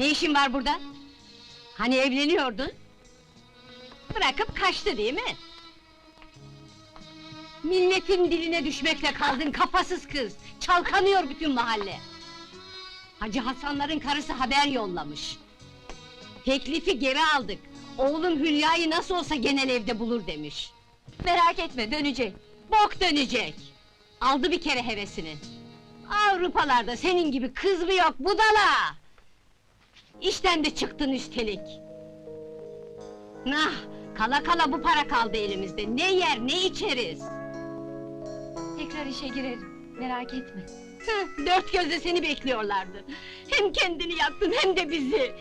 Ne işin var burada? Hani evleniyordun? Bırakıp kaçtı değil mi? Milletin diline düşmekle kaldın kafasız kız! Çalkanıyor bütün mahalle! Hacı Hasanların karısı haber yollamış. Teklifi geri aldık. Oğlum Hülya'yı nasıl olsa genel evde bulur demiş. Merak etme, dönecek. Bok dönecek! Aldı bir kere hevesini. Avrupalarda senin gibi kız mı yok budala! İşten de çıktın üstelik. Nah, kala kala bu para kaldı elimizde. Ne yer ne içeriz. Tekrar işe girerim, merak etme. Dört gözle seni bekliyorlardı. Hem kendini yaktın hem de bizi.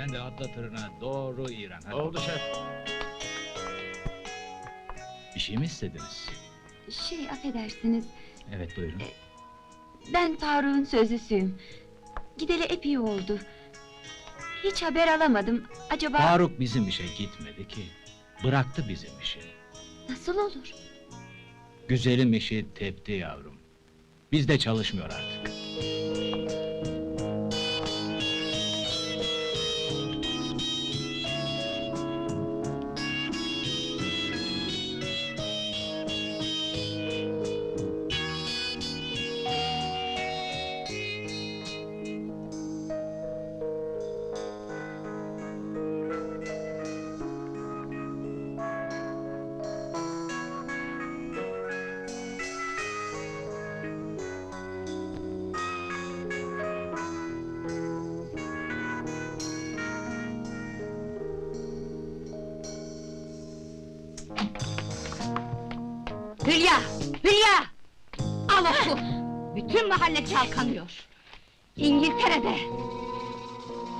Sen de atla tırına doğru İran. Hadi. Oldu şef. Bir şey mi istediniz? Şey, affedersiniz, Evet buyurun. ben Faruk'un sözlüsüyüm. Gideli epey oldu. Hiç haber alamadım, acaba Faruk bizim işe gitmedi ki. Bıraktı bizim işi. nasıl olur? Güzelim işi tepti yavrum. Bizde çalışmıyor artık. Hülya! Hülya! Al oku! Bütün mahalle çalkanıyor. İngiltere'de.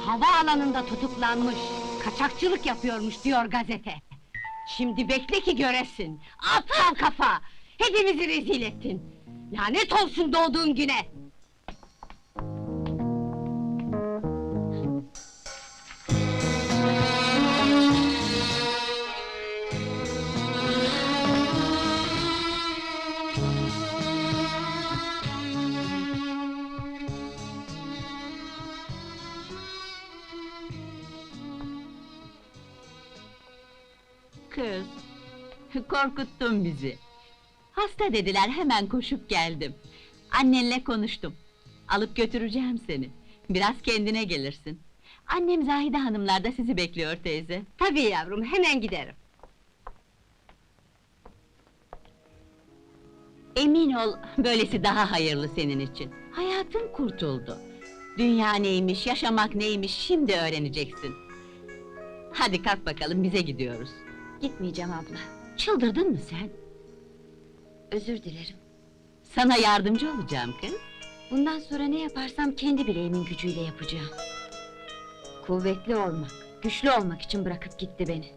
Hava alanında tutuklanmış. Kaçakçılık yapıyormuş diyor gazete. Şimdi bekle ki göresin. Aptal kafa! Hepimizi rezil ettin. Lanet olsun doğduğun güne! Kız, korkuttun bizi. Hasta dediler, hemen koşup geldim. Annenle konuştum. Alıp götüreceğim seni. Biraz kendine gelirsin. Annem Zahide hanımlar da sizi bekliyor teyze. Tabii yavrum, hemen giderim. Emin ol, böylesi daha hayırlı senin için. Hayatın kurtuldu. Dünya neymiş, yaşamak neymiş, şimdi öğreneceksin. Hadi kalk bakalım, bize gidiyoruz. Gitmeyeceğim abla, Çıldırdın mı sen? özür dilerim. Sana yardımcı olacağım kız. Bundan sonra ne yaparsam kendi bileğimin gücüyle yapacağım. Kuvvetli olmak, güçlü olmak için bırakıp gitti beni.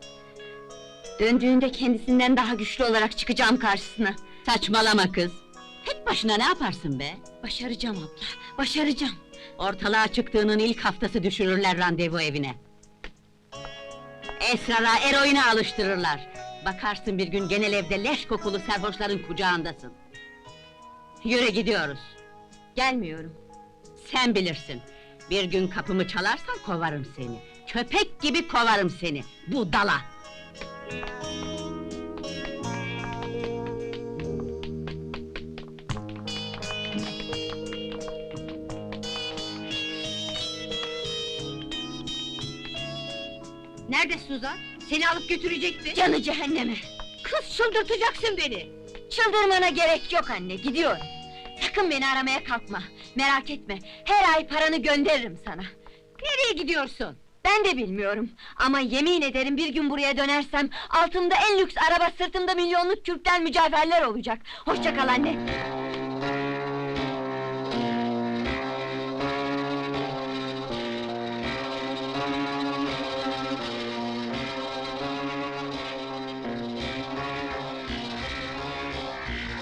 Döndüğünde kendisinden daha güçlü olarak çıkacağım karşısına. Saçmalama kız! Tek başına ne yaparsın be? Başaracağım abla, başaracağım. Ortalığa çıktığının ilk haftası düşürürler randevu evine. Esrara, eroine alıştırırlar. Bakarsın bir gün genel evde leş kokulu serhoşların kucağındasın. Yürü gidiyoruz. Gelmiyorum. Sen bilirsin. Bir gün kapımı çalarsan kovarım seni. Köpek gibi kovarım seni. Budala! Nerede Suzan? Seni alıp götürecekti. Canı cehenneme! Kız çıldırtacaksın beni! Çıldırmana gerek yok anne, gidiyorum. Sakın beni aramaya kalkma, merak etme. Her ay paranı gönderirim sana. Nereye gidiyorsun? Ben de bilmiyorum. Ama yemin ederim bir gün buraya dönersem... ...altımda en lüks araba, sırtımda milyonluk kürkten mücevherler olacak. Hoşça kal anne.